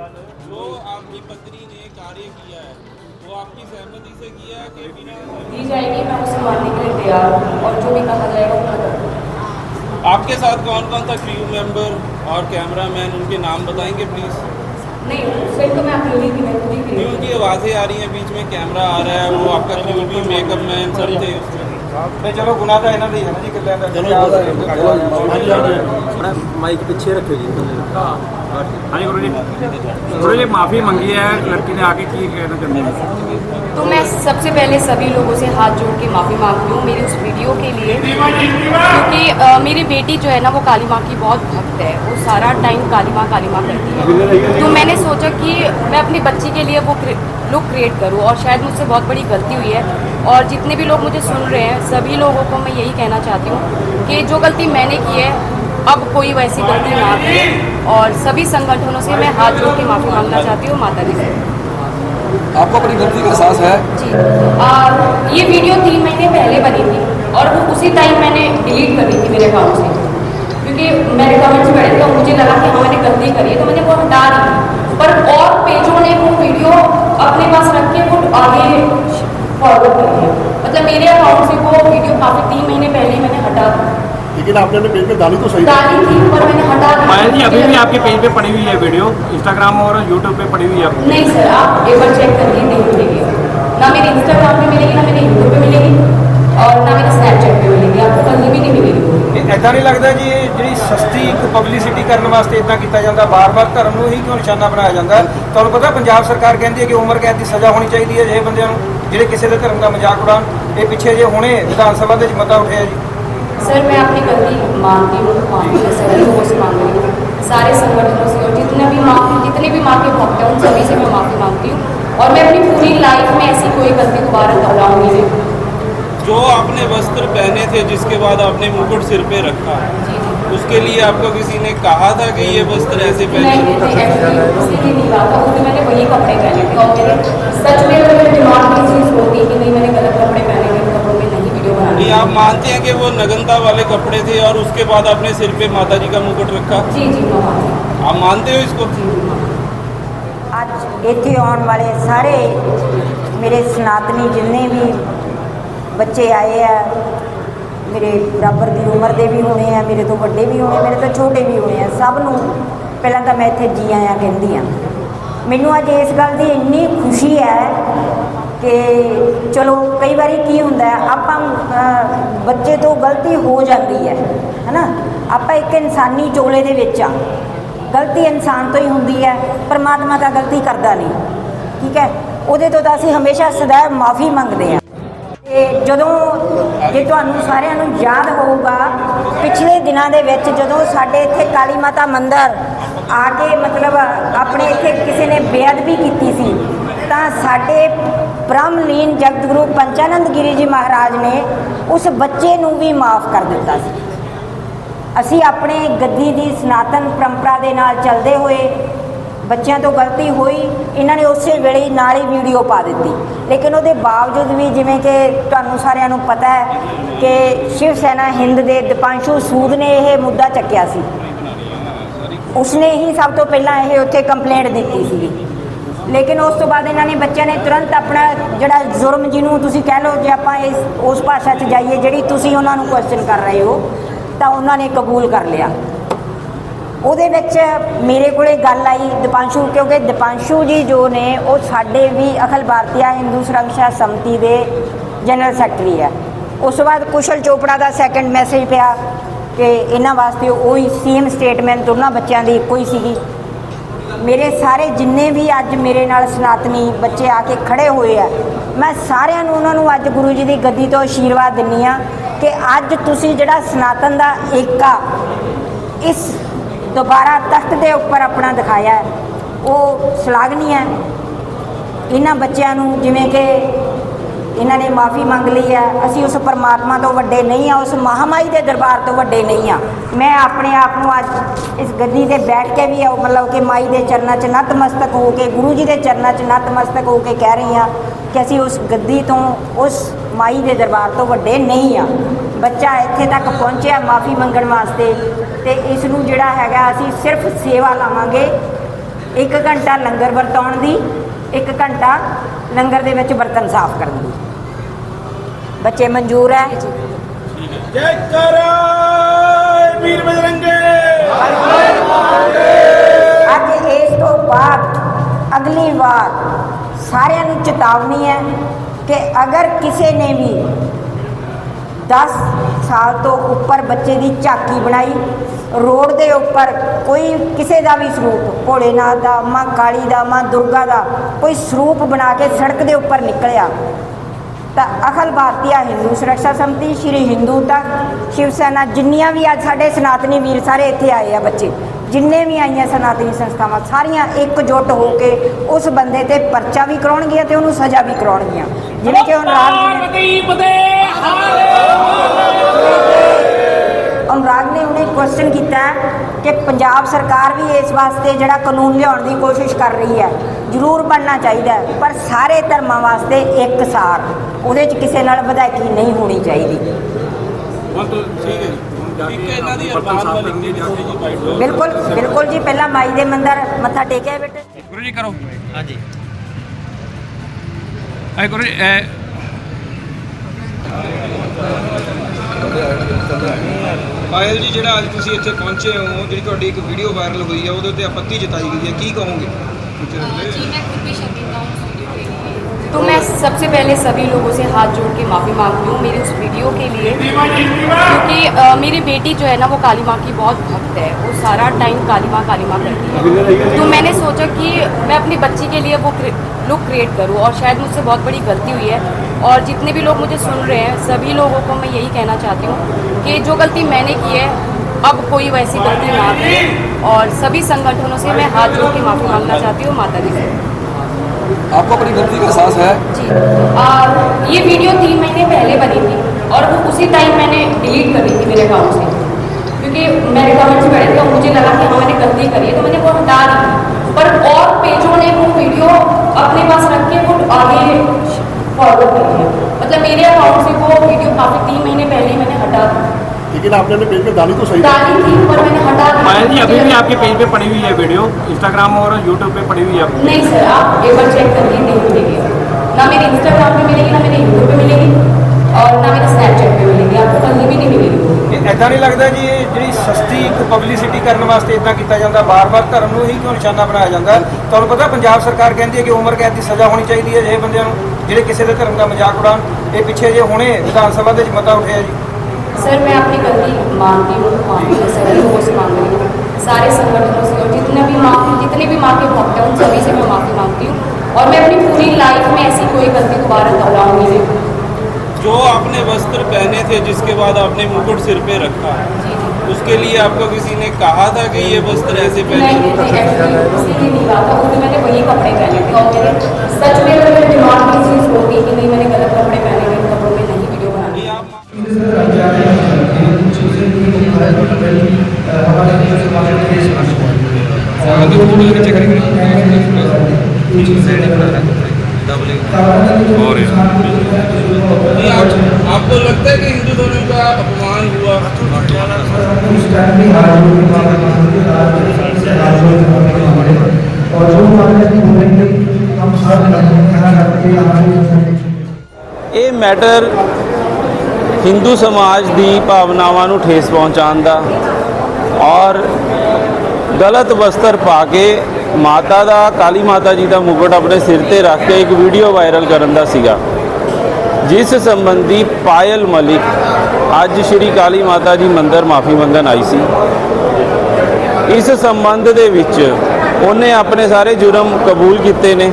जो आपकी पत्नी ने कार्य किया है वो आपकी सहमति से किया है कि बिना दी जाएगी मैं उसे मानने के लिए तैयार और जो भी कहा जाएगा वो आपके साथ कौन कौन था क्रू मेंबर और कैमरामैन उनके नाम बताएँगे प्लीज़ नहीं फिर तो मैं अकेली थी मैं उनकी आवाज़ें आ रही हैं बीच में कैमरा आ रहा है वो आपका क्रू भी मेकअप मैन सब थे उसमें माफ़ी है लड़की ने आगे की तो मैं सबसे पहले सभी लोगों से हाथ जोड़ के माफ़ी मांगती हूँ मेरी उस वीडियो के लिए क्योंकि मेरी बेटी जो है ना वो काली माँ की बहुत भक्त है वो सारा टाइम काली माँ काली माँ करती है। तो मैंने सोचा कि मैं अपनी बच्ची के लिए वो लुक क्रिएट करूँ और शायद मुझसे बहुत बड़ी गलती हुई है। और जितने भी लोग मुझे सुन रहे हैं सभी लोगों को मैं यही कहना चाहती हूँ कि जो गलती मैंने की है अब कोई वैसी गलती ना करे और सभी संगठनों से मैं हाथ जोड़ के माफ़ी मांगना चाहती हूँ माता जी से आपको अपनी गलती का एहसास है? जी। और ये वीडियो तीन महीने पहले बनी थी और वो उसी टाइम मैंने डिलीट कर दी थी मेरे अकाउंट से। क्योंकि मेरे कमेंट्स पढ़े थे और मुझे लगा कि हाँ मैंने गलती करी है तो मैंने वो हटा दी पर और पेजों ने वो वीडियो अपने पास रख के वो आगे फॉरवर्ड कर दिया। मतलब मेरे अकाउंट से वो वीडियो काफ़ी तीन महीने पहले ही मैंने हटा दी। लेकिन आपने अपने पेज में डाली तो सही डाली थी पर मैंने हटा दी। पायल जी अभी भी आपके पेज पे पड़ी हुई है वीडियो इंस्टाग्राम और यूट्यूब पे पड़ी हुई है आपकी? नहीं सर आप एक बार चेक करिए नहीं मिलेगी ना मेरे इंस्टाग्राम पे मिलेगी ना मेरे यूट्यूब पे मिलेगी। और ना मेरे स्नैपचैट पे मिलेगी आपको कहीं भी नहीं मिलेगी ਐਦਾਂ ਨਹੀਂ ਲੱਗਦਾ ਜੀ ਇਹ ਜਿਹੜੀ ਸਸਤੀ ਇੱਕ ਪਬਲਿਸਿਟੀ ਕਰਨ ਵਾਸਤੇ ਇਦਾਂ ਕੀਤਾ ਜਾਂਦਾ ਬਾਰ-ਬਾਰ ਧਰਮ ਨੂੰ ਹੀ ਕਿਉਂ ਨਿਸ਼ਾਨਾ ਬਣਾਇਆ ਜਾਂਦਾ ਹੈ? ਤੁਹਾਨੂੰ ਪਤਾ ਪੰਜਾਬ ਸਰਕਾਰ ਕਹਿੰਦੀ ਹੈ ਕਿ ਉਮਰ ਕੈਦ ਦੀ ਸਜ਼ਾ ਹੋਣੀ ਚਾਹੀਦੀ ਹੈ ਜਿਹੇ ਬੰਦਿਆਂ ਨੂੰ ਜਿਹੜੇ ਕਿਸੇ ਦੇ ਧਰਮ ਦਾ ਮਜ਼ਾਕ ਉਡਾਉਣ ਇਹ ਪਿੱਛੇ ਜੇ ਹੁਣੇ ਵਿਧਾਨ ਸਭਾ ਦੇ ਵਿੱਚ ਮਤਾ ਉੱਠਿਆ ਜੀ सर मैं अपनी गलती मानती हूँ माफी मैं सभी लोगों से मांग रही हूँ सारे संगठनों से और जितने भी माँ जितने भी माँ के भक्त हैं उन सभी से मैं माफ़ी मांगती हूँ और मैं अपनी पूरी लाइफ के जिसके बाद आपने मुकुट सिर पे रखा। उसके लिए आपको किसी ने कहा था कि ये वस्त्र ऐसे पहने मैंने वही कपड़े पहने नहीं मैंने कपड़े पहने थे नहीं नहीं आप मानते हैं कि वो नगनता वाले कपड़े थे और उसके बाद आपने सिर पे माता जी का मुकुट रखा? जी जी आप मानते हो इसको? आज इतने आने वाले सारे मेरे सनातनी जिन्ने भी बच्चे आए हैं ਮੇਰੇ ਬਰਾਬਰ ਦੀ ਉਮਰ ਦੇ ਵੀ ਹੋਣੇ ਆ, ਮੇਰੇ ਤੋਂ ਵੱਡੇ ਵੀ ਹੋਣੇ, ਮੇਰੇ ਤੋਂ ਛੋਟੇ ਵੀ ਹੋਣੇ ਆ, ਸਭ ਨੂੰ ਪਹਿਲਾਂ ਤਾਂ ਮੈਂ ਇੱਥੇ ਜੀ ਆਇਆਂ ਕਹਿੰਦੀ ਆ। ਮੈਨੂੰ ਅੱਜ ਇਸ ਗੱਲ ਦੀ ਇੰਨੀ ਖੁਸ਼ੀ ਹੈ ਕਿ ਚਲੋ ਕਈ ਵਾਰੀ ਕੀ ਹੁੰਦਾ ਆਪਾਂ ਬੱਚੇ ਤੋਂ ਗਲਤੀ ਹੋ ਜਾਂਦੀ ਹੈ, ਹੈਨਾ? ਆਪਾਂ ਇੱਕ ਇਨਸਾਨੀ ਚੋਲੇ ਦੇ ਵਿੱਚ ਆ। ਗਲਤੀ ਇਨਸਾਨ ਤੋਂ ਹੀ ਹੁੰਦੀ ਹੈ, ਪਰਮਾਤਮਾ ਤਾਂ ਗਲਤੀ ਕਰਦਾ ਨਹੀਂ, ਠੀਕ ਹੈ? ਉਹਦੇ ਤੋਂ ਤਾਂ ਅਸੀਂ ਹਮੇਸ਼ਾ ਸदैव ਮਾਫੀ ਮੰਗਦੇ ਹਾਂ ਤੇ ਜਦੋਂ ਜੇ ਤੁਹਾਨੂੰ ਸਾਰਿਆਂ ਨੂੰ ਯਾਦ ਹੋਊਗਾ, ਪਿਛਲੇ ਦਿਨਾਂ ਦੇ ਵਿੱਚ ਜਦੋਂ ਸਾਡੇ ਇੱਥੇ ਕਾਲੀ ਮਾਤਾ ਮੰਦਿਰ ਆ ਕੇ ਮਤਲਬ ਆਪਣੇ ਇੱਥੇ ਕਿਸੇ ਨੇ ਬੇਅਦਬੀ ਕੀਤੀ ਸੀ, ਤਾਂ ਸਾਡੇ ਬ੍ਰਹਮਲੀਨ ਜਗਤ ਗੁਰੂ ਪੰਚਾਨੰਦ ਗਿਰੀ ਜੀ ਮਹਾਰਾਜ ਨੇ ਉਸ ਬੱਚੇ ਨੂੰ ਵੀ ਮਾਫ ਕਰ ਦਿੱਤਾ ਸੀ। ਅਸੀਂ ਆਪਣੇ ਗੱਦੀ ਦੀ ਸਨਾਤਨ ਪਰੰਪਰਾ ਦੇ ਨਾਲ ਚੱਲਦੇ ਹੋਏ ਬੱਚਿਆਂ ਤੋਂ ਗਲਤੀ ਹੋਈ, ਇਹਨਾਂ ਨੇ ਉਸੇ ਵੇਲੇ ਹੀ ਨਾਲ ਹੀ ਵੀਡੀਓ ਪਾ ਦਿੱਤੀ। ਲੇਕਿਨ ਉਹਦੇ ਬਾਵਜੂਦ ਵੀ ਜਿਵੇਂ ਕਿ ਤੁਹਾਨੂੰ ਸਾਰਿਆਂ ਨੂੰ ਪਤਾ ਹੈ ਕਿ ਸ਼ਿਵ ਸੈਨਾ ਹਿੰਦ ਦੇ ਦੀਪਾਂਸ਼ੂ ਸੂਦ ਨੇ ਇਹ ਮੁੱਦਾ ਚੱਕਿਆ ਸੀ। ਉਸਨੇ ਹੀ ਸਭ ਤੋਂ ਪਹਿਲਾਂ ਇਹ ਉੱਥੇ ਕੰਪਲੇਂਟ ਦਿੱਤੀ ਸੀ ਲੇਕਿਨ ਉਸ ਤੋਂ ਬਾਅਦ ਇਹਨਾਂ ਨੇ ਬੱਚਿਆਂ ਨੇ ਤੁਰੰਤ ਆਪਣਾ ਜਿਹੜਾ ਜ਼ੁਰਮ ਜਿਹਨੂੰ ਤੁਸੀਂ ਕਹਿ ਲਓ ਜੇ ਆਪਾਂ ਇਸ, ਉਸ ਭਾਸ਼ਾ 'ਚ ਜਾਈਏ, ਜਿਹੜੀ ਤੁਸੀਂ ਉਹਨਾਂ ਨੂੰ ਕੁਐਸਚਨ ਕਰ ਰਹੇ ਹੋ, ਤਾਂ ਉਹਨਾਂ ਨੇ ਕਬੂਲ ਕਰ ਲਿਆ। ਉਹਦੇ ਵਿੱਚ ਮੇਰੇ ਕੋਲੇ ਗੱਲ ਆਈ ਦੀਪਾਂਸ਼ੂ, ਕਿਉਂਕਿ ਦੀਪਾਂਸ਼ੂ ਜੀ ਜੋ ਨੇ, ਉਹ ਸਾਡੇ ਵੀ ਅਖਲ ਭਾਰਤੀਆ ਹਿੰਦੂ ਸੁਰੱਖਿਆ ਸਮਿਤੀ ਦੇ ਜਨਰਲ ਸੈਕਟਰੀ ਹੈ। ਉਸ ਤੋਂ ਬਾਅਦ ਕੁਸ਼ਲ ਚੋਪੜਾ ਦਾ ਸੈਕੰਡ ਮੈਸੇਜ ਪਿਆ ਕਿ ਇਹਨਾਂ ਵਾਸਤੇ ਉਹੀ ਸੇਮ ਸਟੇਟਮੈਂਟ ਉਹਨਾਂ ਬੱਚਿਆਂ ਦੀ ਇੱਕੋ ਹੀ ਸੀਗੀ। ਮੇਰੇ ਸਾਰੇ ਜਿੰਨੇ ਵੀ ਅੱਜ ਮੇਰੇ ਨਾਲ ਸਨਾਤਨੀ ਬੱਚੇ ਆ ਕੇ ਖੜੇ ਹੋਏ ਆ, ਮੈਂ ਸਾਰਿਆਂ ਨੂੰ ਉਹਨਾਂ ਨੂੰ ਅੱਜ ਗੁਰੂ ਜੀ ਦੀ ਗੱਦੀ ਤੋਂ ਆਸ਼ੀਰਵਾਦ ਦਿੰਨੀ ਆ ਕਿ ਅੱਜ ਤੁਸੀਂ ਜਿਹੜਾ ਸਨਾਤਨ ਦਾ ਏਕਾ, ਇਸ ਦੁਬਾਰਾ ਤਖਤ ਦੇ ਉੱਪਰ ਆਪਣਾ ਦਿਖਾਇਆ ਹੈ, ਉਹ ਸ਼ਲਾਘਨੀ ਹੈ। ਇਹਨਾਂ ਬੱਚਿਆਂ ਨੂੰ ਜਿਵੇਂ ਕਿ ਇਹਨਾਂ ਨੇ ਮਾਫੀ ਮੰਗ ਲਈ ਹੈ ਅਸੀਂ ਉਸ ਪਰਮਾਤਮਾ ਤੋਂ ਵੱਡੇ ਨਹੀਂ ਆ ਉਸ ਮਹਾਮਾਈ ਦੇ ਦਰਬਾਰ ਤੋਂ ਵੱਡੇ ਨਹੀਂ ਆ ਮੈਂ ਆਪਣੇ ਆਪ ਨੂੰ ਅੱਜ ਇਸ ਗੱਦੀ ਤੇ ਬੈਠ ਕੇ ਵੀ ਉਹ ਮਤਲਬ ਕਿ ਮਾਈ ਦੇ ਚਰਨਾਂ 'ਚ ਨਤਮਸਤਕ ਹੋ ਕੇ ਗੁਰੂ ਜੀ ਦੇ ਚਰਨਾਂ 'ਚ ਨਤਮਸਤਕ ਹੋ ਕੇ ਕਹਿ ਰਹੀ ਆ ਕਿ ਅਸੀਂ ਉਸ ਗੱਦੀ ਤੋਂ ਉਸ ਮਾਈ ਦੇ ਦਰਬਾਰ ਤੋਂ ਵੱਡੇ ਨਹੀਂ ਆ ਬੱਚਾ ਇੱਥੇ ਤੱਕ ਪਹੁੰਚਿਆ ਮਾਫੀ ਮੰਗਣ ਵਾਸਤੇ ਤੇ ਇਸ ਨੂੰ ਜਿਹੜਾ ਹੈਗਾ ਅਸੀਂ ਸਿਰਫ ਸੇਵਾ ਲਾਵਾਂਗੇ ਇੱਕ ਘੰਟਾ ਲੰਗਰ ਵਰਤਾਉਣ ਦੀ ਇੱਕ ਘੰਟਾ ਲੰਗਰ ਦੇ ਵਿੱਚ ਬਰਤਨ ਸਾਫ਼ ਕਰਨ ਦੀ। ਬੱਚੇ ਮਨਜ਼ੂਰ ਹੈ? ਜੈ ਕਰ ਵੀਰ ਬਜਰੰਗੇ। ਅੱਜ ਇਸ ਤੋਂ ਬਾਅਦ ਅਗਲੀ ਵਾਰ ਸਾਰਿਆਂ ਨੂੰ ਚੇਤਾਵਨੀ ਹੈ ਕਿ ਅਗਰ ਕਿਸੇ ਨੇ ਵੀ 10 ਸਾਲ ਤੋਂ ਉੱਪਰ ਬੱਚੇ ਦੀ ਝਾਕੀ ਬਣਾਈ। ਰੋਡ ਦੇ ਉੱਪਰ ਕੋਈ ਕਿਸੇ ਦਾ ਵੀ ਸਰੂਪ, ਭੋਲੇਨਾਥ ਦਾ ਮਾਂ ਕਾਲੀ ਦਾ, ਮਾਂ ਦੁਰਗਾ ਦਾ ਕੋਈ ਸਰੂਪ ਬਣਾ ਕੇ ਸੜਕ ਦੇ ਉੱਪਰ ਨਿਕਲਿਆ। ਤਾਂ ਅਖਲ ਭਾਰਤੀਆ ਹਿੰਦੂ ਸੁਰੱਖਿਆ ਸਮਿਤੀ, ਸ਼੍ਰੀ ਹਿੰਦੂ ਤੱਕ ਸ਼ਿਵ ਸੈਨਾ ਜਿੰਨੀਆਂ ਵੀ ਅੱਜ ਸਾਡੇ ਸਨਾਤਨੀ ਵੀਰ ਸਾਰੇ ਇੱਥੇ ਆਏ ਆ ਬੱਚੇ, ਜਿੰਨੇ ਵੀ ਆਈਆਂ ਸਨਾਤਨੀ ਸੰਸਥਾਵਾਂ, ਸਾਰੀਆਂ ਇਕਜੁੱਟ ਹੋ ਕੇ ਉਸ ਬੰਦੇ ਤੇ ਪਰਚਾ ਵੀ ਕਰਾਉਣਗੀਆਂ ਤੇ ਉਹਨੂੰ ਸਜ਼ਾ ਵੀ ਕਰਾਉਣਗੀਆਂ। ਜਿਵੇਂ ਕਿ ਹੁਣ ਰਾਮ ਜੀ ਨੇ ਅਨੁਰਾਗ ਨੇ ਉਹਨੇ ਕੁਐਸਚਨ ਕੀਤਾ ਹੈ ਕਿ ਪੰਜਾਬ ਸਰਕਾਰ ਵੀ ਇਸ ਵਾਸਤੇ ਜਿਹੜਾ ਕਾਨੂੰਨ ਲਿਆਉਣ ਦੀ ਕੋਸ਼ਿਸ਼ ਕਰ ਰਹੀ ਹੈ ਜ਼ਰੂਰ ਬਣਨਾ ਚਾਹੀਦਾ ਹੈ ਪਰ ਸਾਰੇ ਧਰਮਾਂ ਵਾਸਤੇ ਇੱਕ ਸਾਰ ਉਹਦੇ 'ਚ ਕਿਸੇ ਨਾਲ ਵਧਾਈ ਨਹੀਂ ਹੋਣੀ ਚਾਹੀਦੀ। ਬਿਲਕੁਲ ਬਿਲਕੁਲ ਜੀ ਪਹਿਲਾਂ ਮਾਈ ਦੇ ਮੰਦਰ ਮੱਥਾ ਟੇਕਿਆ ਬੇਟੇ। ਗੁਰੂ ਜੀ ਕਰੋ। ਹਾਂਜੀ। ਐ ਗੁਰੂ ਜੀ ਐ ਪਾਇਲ ਜੀ ਜਿਹੜਾ ਅੱਜ ਤੁਸੀਂ ਇੱਥੇ ਪਹੁੰਚੇ ਹੋ ਜਿਹੜੀ ਤੁਹਾਡੀ ਇੱਕ ਵੀਡੀਓ ਵਾਇਰਲ ਹੋਈ ਹੈ ਉਹਦੇ ਉੱਤੇ ਆਪੱਤੀ ਜਤਾਈ ਗਈ ਹੈ ਕੀ ਕਹੋਗੇ तो मैं सबसे पहले सभी लोगों से हाथ जोड़ के माफ़ी मांगती हूँ मेरे उस वीडियो के लिए क्योंकि अ, मेरी बेटी जो है ना वो काली माँ की बहुत भक्त है वो सारा टाइम काली माँ काली माँ करती है। तो मैंने सोचा कि मैं अपनी बच्ची के लिए वो लुक क्रिएट करूँ और शायद मुझसे बहुत बड़ी गलती हुई है। और जितने भी लोग मुझे सुन रहे हैं सभी लोगों को मैं यही कहना चाहती हूँ कि जो गलती मैंने की है अब कोई वैसी गलती ना करे। और सभी संगठनों से मैं हाथ जोड़ के माफ़ी मांगना चाहती हूँ माता जी से। आपको अपनी गलती का एहसास है? जी। आ, ये वीडियो तीन महीने पहले बनी थी और वो उसी टाइम मैंने डिलीट कर दी थी मेरे अकाउंट से। क्योंकि मेरे कमेंट्स पड़े थे और मुझे लगा कि हाँ मैंने गलती करी है तो मैंने वो हटा दी। पर और पेजों ने वो वीडियो अपने पास रख के वो आगे फॉलो करी है मतलब मेरे अकाउंट से वो वीडियो काफ़ी तीन महीने पहले मैंने हटा दी। लेकिन आपने अपने पेज पे डाली तो सही डाली थी पर मैंने हटा दी। मायन जी अभी भी आपके पेज पे पड़ी हुई है वीडियो इंस्टाग्राम और यूट्यूब पे पड़ी हुई है नहीं सर आप एक बार चेक कर लीजिए नहीं मिलेगी ना मेरे इंस्टाग्राम पे मिलेगी ना मेरे यूट्यूब पे मिलेगी और ना मेरे स्नैपचैट पे मिलेगी। आपको कहीं भी नहीं मिलेगी। ऐसा नहीं लगता कि ਸਸਤੀ ਇੱਕ ਪਬਲਿਸਿਟੀ ਕਰਨ ਵਾਸਤੇ ਇਦਾਂ ਕੀਤਾ ਜਾਂਦਾ ਬਾਰ-ਬਾਰ ਧਰਮ ਨੂੰ ਹੀ ਕਿਉਂ ਨਿਸ਼ਾਨਾ ਬਣਾਇਆ ਜਾਂਦਾ ਹੈ? ਤੁਹਾਨੂੰ ਪਤਾ ਪੰਜਾਬ ਸਰਕਾਰ ਕਹਿੰਦੀ ਹੈ ਕਿ ਉਮਰ ਕੈਦ ਦੀ ਸਜ਼ਾ ਹੋਣੀ ਚਾਹੀਦੀ ਹੈ ਜੇ ਬੰਦਿਆਂ ਨੂੰ ਜਿਹੜੇ ਕਿਸੇ ਦੇ ਧਰਮ ਦਾ ਮਜ਼ਾਕ ਉਡਾਉਣ ਇਹ ਪਿੱਛੇ ਜੇ ਹੁਣੇ ਵਿਧਾਨ ਸਭਾ ਦੇ ਵਿੱਚ ਮਤਾ ਉੱਠਿਆ ਜੀ सर मैं अपनी गलती मानती हूँ माफी मैं सभी लोगों से मांग रही हूँ सारे संगठनों से और जितने भी माँ जितने भी माँ के भक्त हैं उन सभी से मैं माफ़ी मांगती हूँ और मैं अपनी पूरी लाइफ में ऐसी कोई गलती दोबारा दोहराऊंगी नहीं जो आपने वस्त्र पहने थे जिसके बाद आपने मुकुट सिर पे रखा जी जी उसके लिए आपको किसी ने कहा था कि ये वस्त्र ऐसे पहने नहीं नहीं एक्चुअली इसीलिए नहीं कहा था क्योंकि मैंने वही कपड़े पहने थे और मेरे सच में अगर मेरे दिमाग में ये चीज़ होती कि नहीं मैंने गलत कपड़े पहने इन कपड़ों में नहीं वीडियो बनानी ये आप नहीं, आप, आपको लगता है कि हिंदू धर्म का अपमान हुआ और जो हमारे बोलेंगे हम सब यहाँ करके हमारे ਇਹ ਮੈਟਰ ਹਿੰਦੂ ਸਮਾਜ ਦੀ ਭਾਵਨਾਵਾਂ ਨੂੰ ਠੇਸ ਪਹੁੰਚਾਉਣ ਦਾ ਔਰ ਗਲਤ ਵਸਤਰ ਪਾ ਕੇ ਮਾਤਾ ਦਾ, ਕਾਲੀ ਮਾਤਾ ਜੀ ਦਾ ਮੁਕਟ ਆਪਣੇ ਸਿਰ ਤੇ ਰੱਖ ਕੇ ਇੱਕ ਵੀਡੀਓ ਵਾਇਰਲ ਕਰਨ ਦਾ ਸੀਗਾ। ਜਿਸ ਸੰਬੰਧੀ ਪਾਇਲ ਮਲਿਕ ਅੱਜ ਸ਼੍ਰੀ ਕਾਲੀ ਮਾਤਾ ਜੀ ਮੰਦਿਰ ਮਾਫੀ ਮੰਗਣ ਆਈ ਸੀ। ਇਸ ਸੰਬੰਧ ਦੇ ਵਿੱਚ ਉਹਨੇ ਆਪਣੇ ਸਾਰੇ ਜੁਰਮ ਕਬੂਲ ਕੀਤੇ ਨੇ।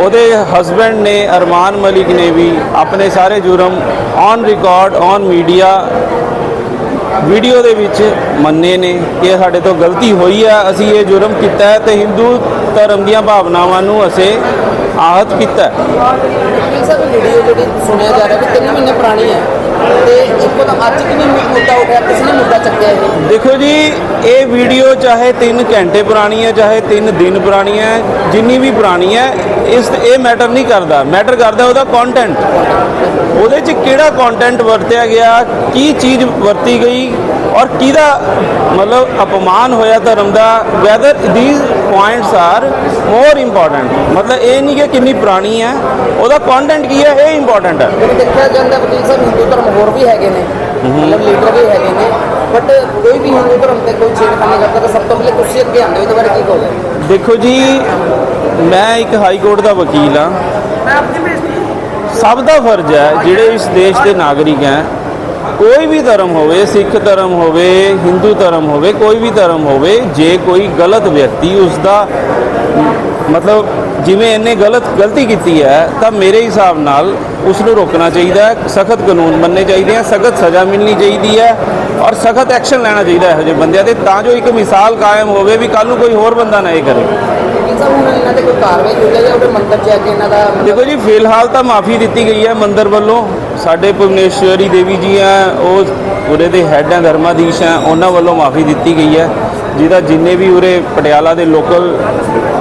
ਉਹਦੇ ਹਸਬੰਡ ਨੇ, ਅਰਮਾਨ ਮਲਿਕ ਨੇ ਵੀ ਆਪਣੇ ਸਾਰੇ ਜੁਰਮ on record on media video ਦੇ ਵਿੱਚ ਮੰਨੇ ਨੇ ਕਿ ਸਾਡੇ ਤੋਂ ਗਲਤੀ ਹੋਈ ਹੈ ਅਸੀਂ ਇਹ ਜੁਰਮ ਕੀਤਾ ਹੈ ਤੇ ਹਿੰਦੂ ਧਰਮ ਦੀਆਂ ਭਾਵਨਾਵਾਂ ਨੂੰ ਅਸੀਂ ਆਹਤ ਕੀਤਾ ਹੈ। ਇਹ ਵੀਡੀਓ ਜਿਹੜੀ ਸੁਣਿਆ ਜਾ ਰਿਹਾ ਕਿ 3 ਮਹੀਨੇ ਪੁਰਾਣੀ ਹੈ। ਤੇ ਇੱਕੋ ਤਾਂ ਅੱਜ ਕਿਵੇਂ ਮੁੱਦਾ ਉੱਠਿਆ ਕਿਸ ਨੇ ਮੁੱਦਾ ਚੱਕਿਆ ਇਹ ਦੇਖੋ ਜੀ ਇਹ ਵੀਡੀਓ ਚਾਹੇ 3 ਘੰਟੇ ਪੁਰਾਣੀ ਹੈ ਚਾਹੇ 3 ਦਿਨ ਪੁਰਾਣੀ ਹੈ ਜਿੰਨੀ ਵੀ ਪੁਰਾਣੀ ਹੈ ਇਸ ਇਹ ਮੈਟਰ ਨਹੀਂ ਕਰਦਾ। ਮੈਟਰ ਕਰਦਾ ਉਹਦਾ ਕੰਟੈਂਟ ਉਹਦੇ 'ਚ ਕਿਹੜਾ ਕੰਟੈਂਟ ਵਰਤਿਆ ਗਿਆ ਕੀ ਚੀਜ਼ ਵਰਤੀ ਗਈ ਔਰ ਕਿਹਦਾ ਮਤਲਬ ਅਪਮਾਨ ਹੋਇਆ ਧਰਮ ਦਾ whether these points are more important ਮਤਲਬ ਇਹ ਨਹੀਂ ਕਿ ਕਿੰਨੀ ਪੁਰਾਣੀ ਹੈ ਉਹਦਾ ਕੰਟੈਂਟ ਕੀ ਹੈ ਇਹ ਇੰਪੋਰਟੈਂਟ ਹੈ। ਦੇਖਿਆ ਜਾਂਦਾ ਸਾਹਿਬ ਹਿੰਦੂ ਧਰਮ ਹੋਰ ਵੀ ਹੈਗੇ ਨੇ। ਮਤਲਬ ਲੀਡਰ ਵੀ ਹੈਗੇ ਨੇ। ਬਟ ਕੋਈ ਵੀ ਹਿੰਦੂ ਧਰਮ ਤੇ ਕੋਈ ਛੇੜਖਾਨੀ ਕਰਦਾ ਤਾਂ ਸਭ ਤੋਂ ਪਹਿਲੇ ਤੁਸੀਂ ਅੱਗੇ ਆਉਂਦੇ ਹੋ ਇਹਦੇ ਬਾਰੇ ਕੀ ਕਹੋਗੇ? ਦੇਖੋ ਜੀ ਮੈਂ ਇੱਕ ਹਾਈ ਕੋਰਟ ਦਾ ਵਕੀਲ ਹਾਂ। ਸਭ ਦਾ ਫਰਜ਼ ਹੈ ਜਿਹੜੇ ਇਸ ਦੇਸ਼ ਦੇ ਨਾਗਰਿਕ ਹੈ ਕੋਈ ਵੀ ਧਰਮ ਹੋਵੇ ਸਿੱਖ ਧਰਮ ਹੋਵੇ ਹਿੰਦੂ ਧਰਮ ਹੋਵੇ ਕੋਈ ਵੀ ਧਰਮ ਹੋਵੇ ਜੇ ਕੋਈ ਗਲਤ ਵਿਅਕਤੀ ਉਸ ਦਾ ਮਤਲਬ ਜਿਵੇਂ ਇਹਨੇ ਗਲਤ ਗਲਤੀ ਕੀਤੀ ਹੈ ਤਾਂ ਮੇਰੇ ਹਿਸਾਬ ਨਾਲ ਉਸ ਨੂੰ ਰੋਕਣਾ ਚਾਹੀਦਾ ਹੈ ਸਖਤ ਕਾਨੂੰਨ ਬਣਨੇ ਚਾਹੀਦੇ ਆ ਸਖਤ ਸਜ਼ਾ ਮਿਲਣੀ ਚਾਹੀਦੀ ਹੈ ਔਰ ਸਖਤ ਐਕਸ਼ਨ ਲੈਣਾ ਚਾਹੀਦਾ ਹੈ ਇਹੋ ਜਿਹੇ ਬੰਦਿਆਂ ਤੇ ਤਾਂ ਜੋ ਇੱਕ ਮਿਸਾਲ ਕਾਇਮ ਹੋਵੇ ਵੀ ਕੱਲ ਨੂੰ ਕੋਈ ਹੋਰ ਬੰਦਾ ਨਾ ਇਹ ਕਰੇ। ਆ ਦੇਖੋ ਜੀ ਫਿਲਹਾਲ ਤਾਂ ਮਾਫੀ ਦਿੱਤੀ ਗਈ ਹੈ ਮੰਦਰ ਵੱਲੋਂ। ਸਾਡੇ ਭੁਵਨੇਸ਼ਵਰੀ ਦੇਵੀ ਜੀ ਆ ਉਹ ਉਰੇ ਦੇ ਹੈੱਡ ਹੈ ਧਰਮਾਧੀਸ਼ ਹੈ ਉਹਨਾਂ ਵੱਲੋਂ ਮਾਫੀ ਦਿੱਤੀ ਗਈ ਹੈ। ਜਿਹਦਾ ਜਿੰਨੇ ਵੀ ਉਰੇ ਪਟਿਆਲਾ ਦੇ ਲੋਕਲ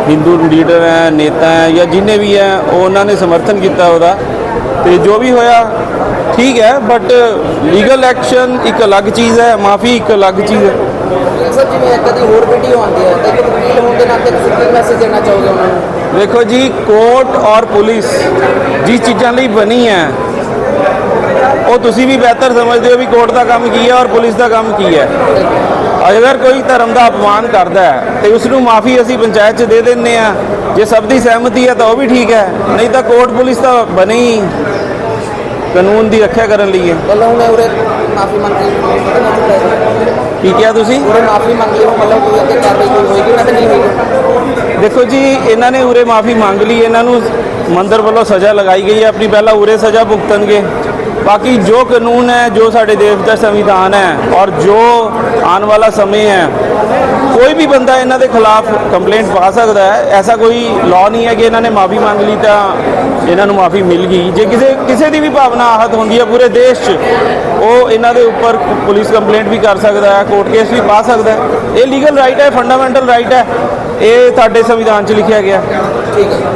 ਹਿੰਦੂ ਲੀਡਰ ਹੈ ਨੇਤਾ ਹੈ ਜਾਂ ਜਿੰਨੇ ਵੀ ਹੈ ਉਹ ਉਹਨਾਂ ਨੇ ਸਮਰਥਨ ਕੀਤਾ ਉਹਦਾ। ਤੇ ਜੋ ਵੀ ਹੋਇਆ ਠੀਕ ਹੈ ਬਟ ਲੀਗਲ ਐਕਸ਼ਨ ਇੱਕ ਅਲੱਗ ਚੀਜ਼ ਹੈ ਮਾਫੀ ਇੱਕ ਅਲੱਗ ਚੀਜ਼ ਹੈ। ਸਾਹਿਬ ਜਿਵੇਂ ਇੱਕ ਦੀ ਹੋਰ ਵੀਡੀਓ ਆਉਂਦੀ ਹੈ ਤਾਂ ਇੱਕ ਵਕੀਲ ਹੋਣ ਦੇ ਨਾਤੇ ਤੁਸੀਂ ਕੀ ਮੈਸੇਜ ਦੇਣਾ ਚਾਹੋਗੇ ਉਹਨਾਂ ਨੂੰ? ਦੇਖੋ ਜੀ ਕੋਰਟ ਔਰ ਪੁਲਿਸ ਜਿਸ ਚੀਜ਼ਾਂ ਲਈ ਬਣੀ ਹੈ ਉਹ ਤੁਸੀਂ ਵੀ ਬਿਹਤਰ ਸਮਝਦੇ ਹੋ ਵੀ ਕੋਰਟ ਦਾ ਕੰਮ ਕੀ ਹੈ ਔਰ ਪੁਲਿਸ ਦਾ ਕੰਮ ਕੀ ਹੈ। ਅਗਰ ਕੋਈ ਧਰਮ ਦਾ ਅਪਮਾਨ ਕਰਦਾ ਹੈ ਤੇ ਉਸ ਨੂੰ ਮਾਫੀ ਅਸੀਂ ਪੰਚਾਇਤ 'ਚ ਦੇ ਦਿੰਨੇ ਆ ਜੇ ਸਭ ਦੀ ਸਹਿਮਤੀ ਹੈ ਤਾਂ ਉਹ ਵੀ ਠੀਕ ਹੈ ਨਹੀਂ ਤਾਂ ਕੋਰਟ ਪੁਲਿਸ ਤਾਂ ਬਣੀ ਹੀ ਕਾਨੂੰਨ ਦੀ ਰੱਖਿਆ ਕਰਨ ਲਈ ਹੈ। ਮਤਲਬ ਹੁਣ ਉਰੇ ਮਾਫੀ ਮੰਗ ਲਈ। ਕੀ ਕਿਹਾ ਤੁਸੀਂ? ਉਰੇ ਮਾਫੀ ਮੰਗ ਲਈ ਮਤਲਬ ਕੋਈ ਅੱਗੇ ਕਾਰਵਾਈ ਕੋਈ ਹੋਏਗੀ? ਨਾ ਤਾਂ ਨਹੀਂ ਹੋਏਗੀ ਦੇਖੋ ਜੀ ਇਹਨਾਂ ਨੇ ਉਰੇ ਮਾਫੀ ਮੰਗ ਲਈ ਇਹਨਾਂ ਨੂੰ ਮੰਦਰ ਵੱਲੋਂ ਸਜ਼ਾ ਲਗਾਈ ਗਈ ਹੈ। ਆਪਣੀ ਪਹਿਲਾਂ ਉਰੇ ਸਜ਼ਾ ਭੁਗਤਣਗੇ। ਬਾਕੀ ਜੋ ਕਾਨੂੰਨ ਹੈ, ਜੋ ਸਾਡੇ ਦੇਸ਼ ਦਾ ਸੰਵਿਧਾਨ ਹੈ ਔਰ ਜੋ ਆਉਣ ਵਾਲਾ ਸਮੇਂ ਹੈ, ਕੋਈ ਵੀ ਬੰਦਾ ਇਹਨਾਂ ਦੇ ਖਿਲਾਫ ਕੰਪਲੇਂਟ ਪਾ ਸਕਦਾ ਹੈ। ਐਸਾ ਕੋਈ ਲਾਅ ਨਹੀਂ ਹੈ ਕਿ ਇਹਨਾਂ ਨੇ ਮਾਫੀ ਮੰਗ ਲਈ ਤਾਂ ਇਹਨਾਂ ਨੂੰ ਮਾਫੀ ਮਿਲ ਗਈ। ਜੇ ਕਿਸੇ ਕਿਸੇ ਦੀ ਵੀ ਭਾਵਨਾ ਆਹਤ ਹੁੰਦੀ ਹੈ ਪੂਰੇ ਦੇਸ਼ 'ਚ, ਉਹ ਇਹਨਾਂ ਦੇ ਉੱਪਰ ਪੁਲਿਸ ਕੰਪਲੇਂਟ ਵੀ ਕਰ ਸਕਦਾ ਹੈ ਕੋਰਟ ਕੇਸ ਵੀ ਪਾ ਸਕਦਾ ਹੈ। ਇਹ ਲੀਗਲ ਰਾਈਟ ਹੈ ਫੰਡਾਮੈਂਟਲ ਰਾਈਟ ਹੈ। ਇਹ ਸਾਡੇ ਸੰਵਿਧਾਨ 'ਚ ਲਿਖਿਆ ਗਿਆ। ਠੀਕ ਹੈ।